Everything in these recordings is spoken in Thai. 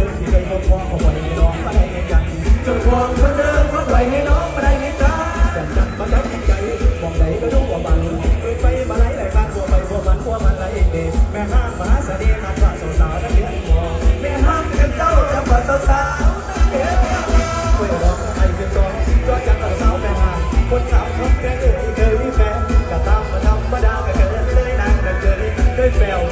ดิมที่ไปก็ควงเอาไว้ให้น้องมาได้ไงจังจะควงคนเดิมเอาไว้ให้น้องมาได้ไงจ้าแต่จังมาแล้ใจมงไหนก็รู้ว่ามันเคยไปมาไลไหลบ้านบัวไปบัวันบัวมันไหองเแม่ห้ามมหาเสน่ห์มาฝากสาวๆนั่นเองบัวแม่ห้ามกันเต้าทำฝากสาวๆนั่นเองไม่ร้องไห้กันก่นก็จังเอาสาวแม่ห้ามคนสาวเขแก่เลยเคยมีแฟนก็ตามมาธรรดาก็กิดเลยนางก็เกิดเลยแปว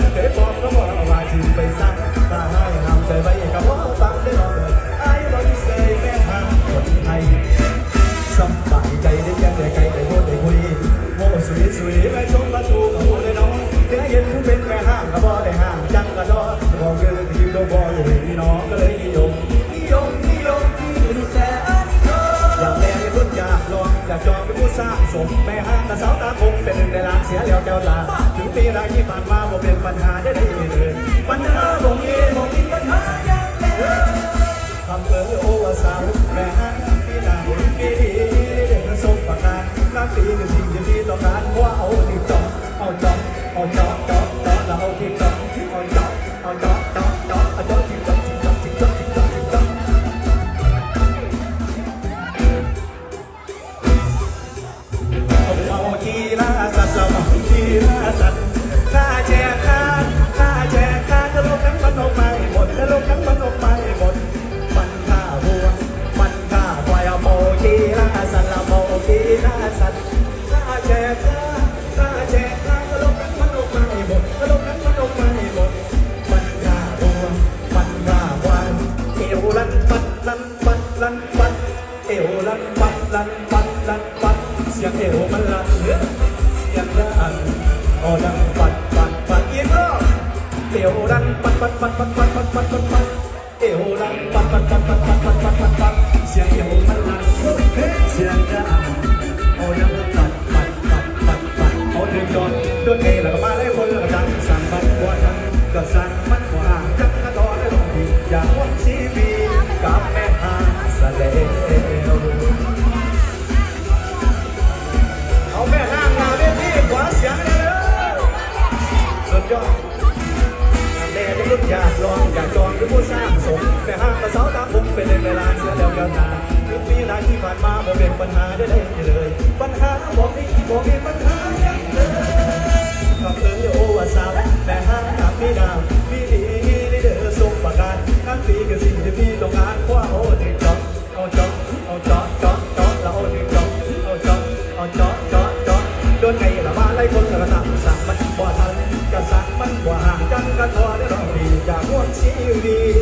คนไทยสบายใจได้ยังได้ไกลได้โมได้คุยโม่สวยสวยไม่ชมประตูกับโมได้น้องเดี๋ยวเย็นผู้เป็นแม่ห้างก็บ่ได้ห้างจังกระดอบอกเกินที่โดนบ่อยู่พี่น้องก็เลยนิยมนิยมนิยมที่แสนอยากแลในรุ่นอยากลองอยากจองเป็นผู้สร้างสมแม่ห้างกับสาวตาคงเป็นหนึ่งในล้านเสียแล้วแก้วตาถึงปีไรที่ผ่านมาบ่เป็นปัญหาได้ได้เลยปัญหาบ่มีบ่มี ลันปัดลันปัดเอวลันปัดลันปัดลันปัดเสียงเอวมันลันเสียงลันอ๋อลันปัดปัดปัดอีกรอบเอวลันปัดปัดปัดปัดปั ยอดแม่ยังลุกอยากลองอยากจองหรือผู้สร้างสมแต่ห้างกระเสาตามผมเป็นเวลาเสียแล้วยาวนานถึงปีไหนที่ผ่านมาบ่เป็นปัญหาได้เลยเลยปัญหาบอกมีบอกมีปัญหาอย่างเลยกับเออโอวาสาวแต่ห้างกับพี่ดาวพี่ดีนี่เด้อส่งประการทั้งปีกับสิ่งที่พี่ต้อง want to be